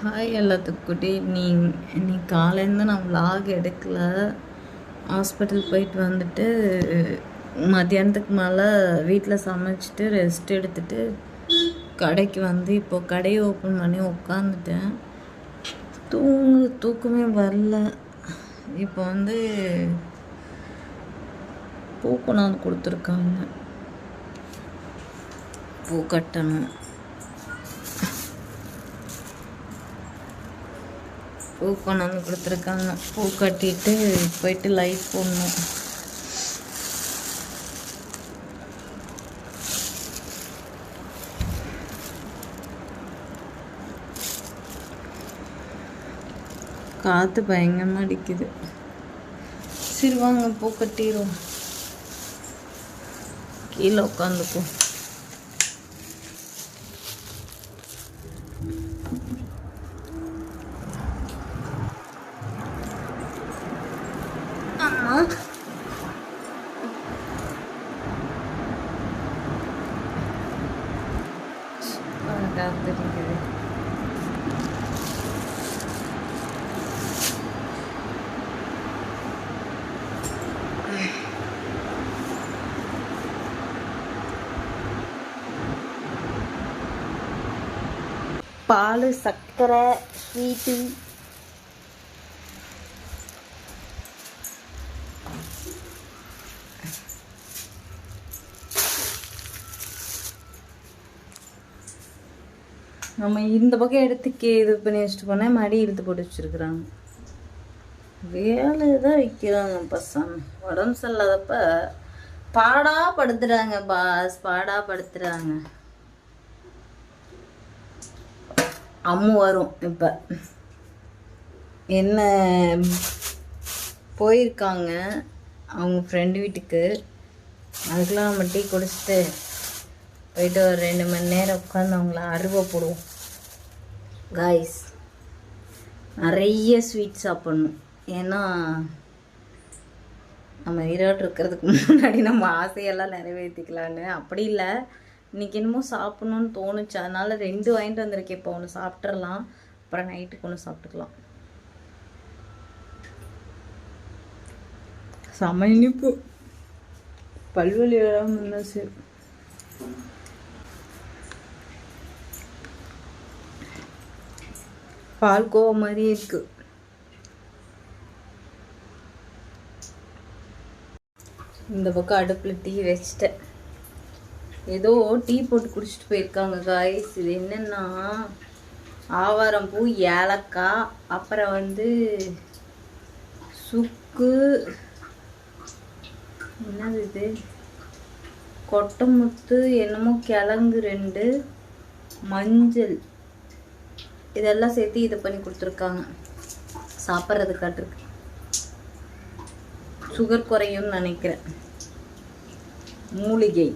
Hi எல்லாத்துக்கும் good evening இன்னைக்கு காலையிலேருந்து நான் விலாக் எடுக்கல. ஹாஸ்பிட்டல் போயிட்டு வந்துட்டு மத்தியானத்துக்கு மேலே வீட்டில் சமைச்சிட்டு ரெஸ்ட் எடுத்துட்டு கடைக்கு வந்து இப்போ கடையை ஓப்பன் பண்ணி உட்காந்துட்டேன் தூங்கு தூக்கமே வரல. இப்போ வந்து பூ கொண்டாந்து கொடுத்துருக்காங்க. பூ கட்டணும். பூ கொண்டாந்து கொடுத்துருக்காங்க. பூ கட்டிட்டு போயிட்டு லைட் போடணும். காற்று பயங்கரமாக அடிக்குது. சரி வாங்க பூ கட்டிடுவோம். கீழே உட்காந்துக்கும் அம்மா காத்திருக்குது பால் சர்க்கரை ஸ்வீட்டு. நம்ம இந்த பக்கம் எடுத்துக்கே இது பண்ணி வச்சுட்டு போனால் மடி இழுத்து போட்டு வச்சுருக்குறாங்க. வேலை தான் வைக்கிறாங்க பசங்க. உடம்பு சரியில்லாதப்ப பாடா படுத்துறாங்க பாஸ் பாடா படுத்துறாங்க. அம்மு வரும். இப்போ என்ன போயிருக்காங்க அவங்க ஃப்ரெண்டு வீட்டுக்கு. அதுக்கெலாம் நம்ம டீ குடிச்சிட்டு போயிட்டு ஒரு ரெண்டு மணி நேரம் உட்காந்து அவங்கள அருவா போடுவோம். காய்ஸ் நிறைய ஸ்வீட் சாப்பிட்ணும். ஏன்னா நம்ம ஈரோடு இருக்கிறதுக்கு முன்னாடி நம்ம ஆசையெல்லாம் நிறைவேற்றிக்கலான்னு அப்படி இல்லை. இன்னைக்கு என்னமோ சாப்பிட்ணுன்னு தோணுச்சு. அதனால ரெண்டு வாங்கிட்டு வந்திருக்கேன். இப்போ ஒன்று சாப்பிட்றலாம் அப்புறம் நைட்டுக்கு ஒன்று சாப்பிட்டுக்கலாம். செம இனிப்பு. பல்வலி வராமல் இருந்தாச்சு பால்கோவா மாதிரியே இருக்கு. இந்த பக்கம் அடுப்பில் டீ வச்சிட்டேன். ஏதோ டீ போட்டு குடிச்சிட்டு போயிருக்காங்க காய்ஸ் இது என்னன்னா ஆவாரம் பூ ஏலக்காய் அப்புறம் வந்து சுக்கு என்னது இது? கொட்டமுத்து என்னமோ கிழங்கு ரெண்டு மஞ்சள். இதெல்லாம் சேர்த்து இதை பண்ணி கொடுத்துருக்காங்க. சாப்பிட்றதுக்காட்டிருக்கு சுகர் குறையும்னு நினைக்கிறேன். மூலிகை.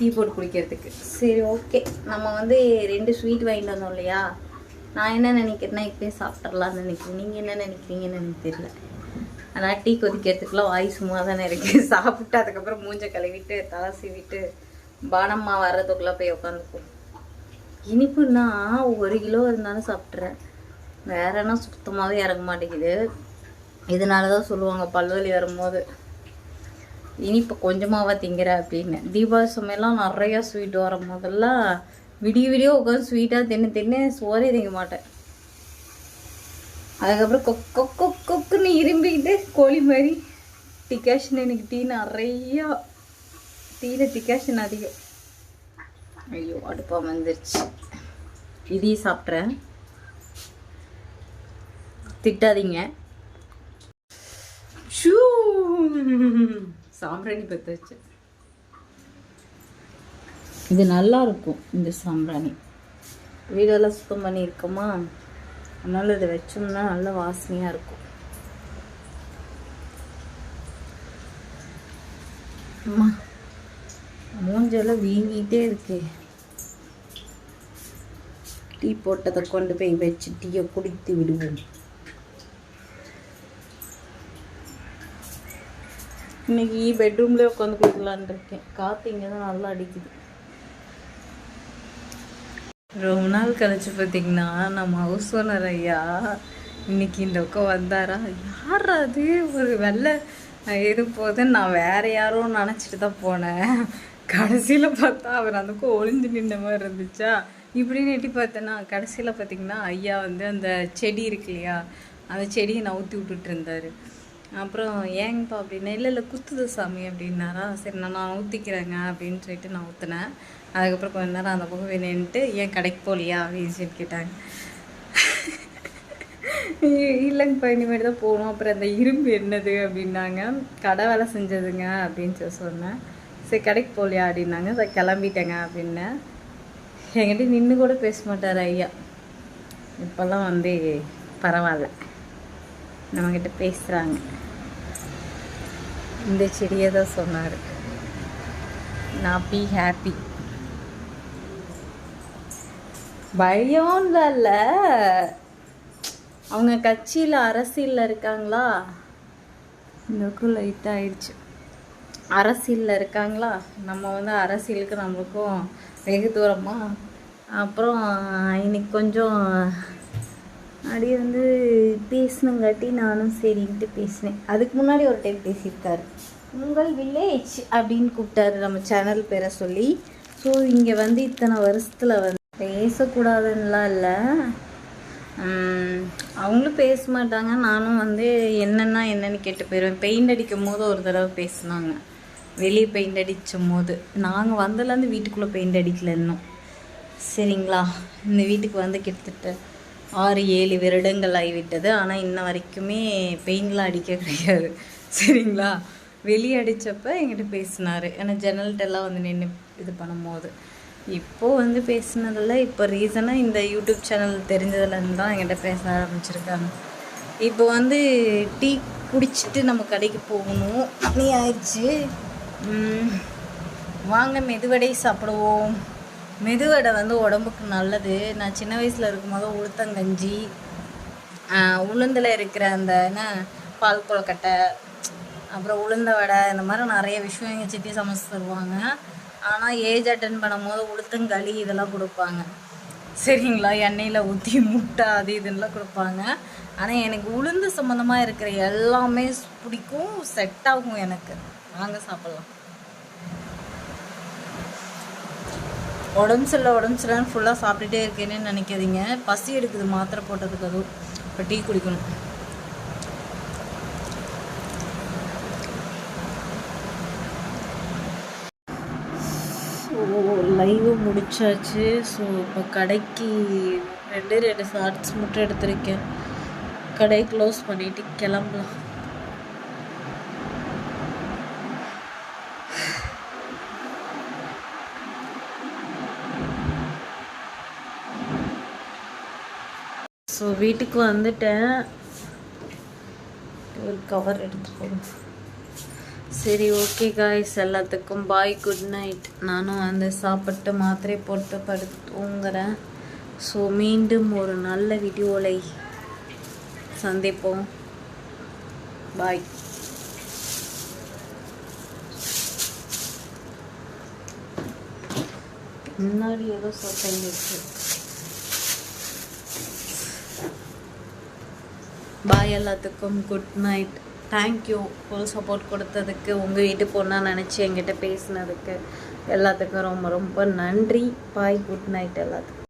டீ போட்டு குடிக்கிறதுக்கு. சரி ஓகே. நம்ம வந்து ரெண்டு ஸ்வீட் வாங்கிட்டு வந்தோம் இல்லையா? நான் என்ன நினைக்கிறேன்னா இப்போயே சாப்பிட்றலாம்னு நினைக்கிறேன். நீங்கள் என்ன நினைக்கிறீங்கன்னு எனக்கு தெரியல. ஆனால் டீ கொதிக்கிறதுக்குலாம் வாய் சும்மா தானே இருக்குது சாப்பிட்டு அதுக்கப்புறம் மூஞ்சை கழுவிட்டு தலை சீவிட்டு பானம்மா வர்றதுக்குள்ளே போய் உட்காந்துப்போம் இனிப்புன்னா ஒரு கிலோ இருந்தாலும் சாப்பிட்றேன் வேறன்னா சுத்தமாகவே இறங்க மாட்டேங்குது. இதனால தான் சொல்லுவாங்க பல்வலி வரும்போது. இனிப்பு கொஞ்சமாவா திங்கிற அப்படின்னு. தீபாவளி சமையலாம் நிறையா ஸ்வீட் வரும். போதெல்லாம் விடிய விடிய உட்காந்து ஸ்வீட்டாக தின்னு தின்னு சோறே திங்க மாட்டேன். அதுக்கப்புறம் கொக் கொக் கொக்குன்னு இரும்பிக்கிட்டு கோழி மாதிரி டிகாஷன் எனக்கு டீ நிறையா. டீயில் டிகாஷன் அதிகம். ஐயோ அடுப்பாக வந்துருச்சு. இதையும் சாப்பிட்றேன். திட்டாதீங்க. ஷூ. சாம்பிராணி பற்ற வச்சு இது நல்லா இருக்கும் இந்த சாம்பிராணி. வீடெல்லாம் சுத்தம் பண்ணியிருக்கோமா? அதனால் இதை வச்சோம்னா நல்ல வாசனையாக இருக்கும். அம்மா மூஞ்செல்லாம் வீங்கிட்டே இருக்கே. டீ போட்டதை கொண்டு போய் வச்சு டீயை குடித்து விடுவோம். இன்னைக்கு பெட்ரூம்லேயே உட்காந்து குடிக்கலான் இருக்கேன். காற்று இங்கே தான் நல்லா அடிக்குது. ரொம்ப நாள் கழிச்சு பார்த்தீங்கன்னா நம்ம ஹவுஸ் ஓனர் ஐயா இன்னைக்கு இந்த பக்கம் வந்தாரா? யார் அது? ஒரு வெள்ளை இது போதுன்னு நான் வேற யாரோ நினச்சிட்டு தான் போனேன். கடைசியில் பார்த்தா அவர் அந்த ஒளிஞ்சு நின்ற மாதிரி இருந்துச்சா? இப்படின்னு எட்டி பார்த்தேன்னா கடைசியில் பார்த்தீங்கன்னா ஐயா வந்து அந்த செடி இருக்கு இல்லையா? அந்த செடியை நவுத்தி விட்டுட்டு இருந்தாரு. அப்புறம் ஏங்கப்பா அப்படின்னா இல்லை இல்லை குத்துது சாமி அப்படின்னாரா? சரி நான் நான் ஊற்றிக்கிறேங்க அப்படின்னு சொல்லிட்டு நான் ஊற்றினேன் அதுக்கப்புறம் கொஞ்ச நேரம் அந்த புகை நின்றுட்டு ஏன் கடைக்கு போகலையா? அப்படின்னு சொல்லி கேட்டாங்க. இல்லைங்கப்பா இனிமேல் தான் போகணும். அப்புறம் அந்த இரும்பு என்னது அப்படின்னாங்க. கடை வேலை செஞ்சதுங்க அப்படின்னு சொல்லி சொன்னேன். சரி கடைக்கு போகலையா? அப்படின்னாங்க. சரி கிளம்பிட்டேங்க அப்படின்னேன். என்கிட்ட நின்று கூட பேச மாட்டார் ஐயா. இப்போல்லாம் வந்து பரவாயில்ல. நம்மக்கிட்ட பேசுகிறாங்க இந்த செடியை தான் சொன்னார். நான் பி ஹாப்பி பயம் இல்லை. அவங்க கட்சியில் அரசியலில் இருக்காங்களா? இந்தக்கும் லைட்டாக ஆயிடுச்சு. அரசியலில் இருக்காங்களா? நம்ம வந்து அரசியலுக்கு நம்மளுக்கும் வெகு தூரமாக அப்புறம் இன்னைக்கு கொஞ்சம் அப்படியே வந்து பேசணுங்காட்டி நானும் சரின்ட்டு பேசினேன். அதுக்கு முன்னாடி ஒரு டைம் பேசியிருக்காரு. உங்கள் வில்லேஜ் அப்படின்னு கூப்பிட்டாரு நம்ம சேனல் பேரை சொல்லி. ஸோ இங்கே வந்து இத்தனை வருஷத்தில் வந்து பேசக்கூடாதுன்னெலாம் இல்லை. அவங்களும் பேச மாட்டாங்க. நானும் வந்து என்னென்னா என்னன்னு கேட்டு போயிடுவேன் பெயிண்ட் அடிக்கும் போது ஒரு தடவை பேசினாங்க. வெளியே பெயிண்ட் அடிக்கும் போது. நாங்கள் வந்ததுலேருந்து வீட்டுக்குள்ளே பெயிண்ட் அடிக்கல இன்னும். சரிங்களா? இந்த வீட்டுக்கு வந்து கிட்டத்தட்ட ஆறு ஏழு வருடங்கள் ஆகிவிட்டது. ஆனால் இன்ன வரைக்குமே பெயிண்ட்லாம் அடிக்க கிடையாது. சரிங்களா? வெளியே அடித்தப்போ என்கிட்ட பேசினார். ஏன்னா ஜன்னல்கிட்டலாம் வந்து நின்று இது பண்ணும்போது. இப்போது வந்து பேசினதில் இப்போ ரீசனாக இந்த யூடியூப் சேனல் தெரிஞ்சதுலேருந்து தான் என்கிட்ட பேச ஆரம்பிச்சிருக்காங்க. இப்போ வந்து டீ குடிச்சிட்டு நம்ம கடைக்கு போகணும். மணி ஆயிடுச்சு. வாங்க மெதுவடை சாப்பிடுவோம். மெதுவடை வந்து உடம்புக்கு நல்லது. நான் சின்ன வயசில் இருக்கும்போது உளுத்தங்கஞ்சி உளுந்தில் இருக்கிற அந்த என்ன பால் கொழுக்கட்டை அப்புறம் உளுந்த வடை இந்த மாதிரி நிறைய விஷயம் எங்கள் சித்தி சமைச்சு தருவாங்க. ஆனால் ஏஜ் அட்டன் பண்ணும்போது உளுத்தங்களி இதெல்லாம் கொடுப்பாங்க. சரிங்களா? எண்ணெயில் ஊற்றி முட்டை அது இதுன்னெலாம் கொடுப்பாங்க. ஆனால் எனக்கு உளுந்து சம்மந்தமாக இருக்கிற எல்லாமே பிடிக்கும் செட் ஆகும் எனக்கு. வாங்க சாப்பிட்லாம். உடம்பு சரியில்லை உடம்பு சரியில்லைன்னு ஃபுல்லாக சாப்பிட்டுட்டே இருக்கேன்னு நினைக்காதீங்க. பசி எடுக்குது மாத்திரை போட்டதுக்கு அதுவும். இப்போ டீ குடிக்கணும். லைவு முடிச்சாச்சு. ஸோ இப்போ கடைக்கு ரெண்டு ரெண்டு ஷார்ட்ஸ் மட்டும் எடுத்திருக்கேன். கடை க்ளோஸ் பண்ணிவிட்டு கிளம்பலாம். ஸோ வீட்டுக்கு வந்துட்டேன். ஒரு கவர் எடுத்துக்கோங்க சரி ஓகே காய்ஸ் எல்லாத்துக்கும் பாய் குட் நைட் நானும் வந்து சாப்பிட்டு மாத்திரை போட்டு படுத்து தூங்குறேன். ஸோ மீண்டும் ஒரு நல்ல வீடியோலை சந்திப்போம். பாய் முன்னாடி ஏதோ சத்தம் இருக்கு பாய் எல்லாத்துக்கும் good night thank you full support கொடுத்ததுக்கு உங்கள் வீட்டு பொண்ணாக நினச்சி என்கிட்ட பேசினதுக்கு எல்லாத்துக்கும் ரொம்ப ரொம்ப நன்றி. பாய் குட் நைட் எல்லாத்துக்கும்.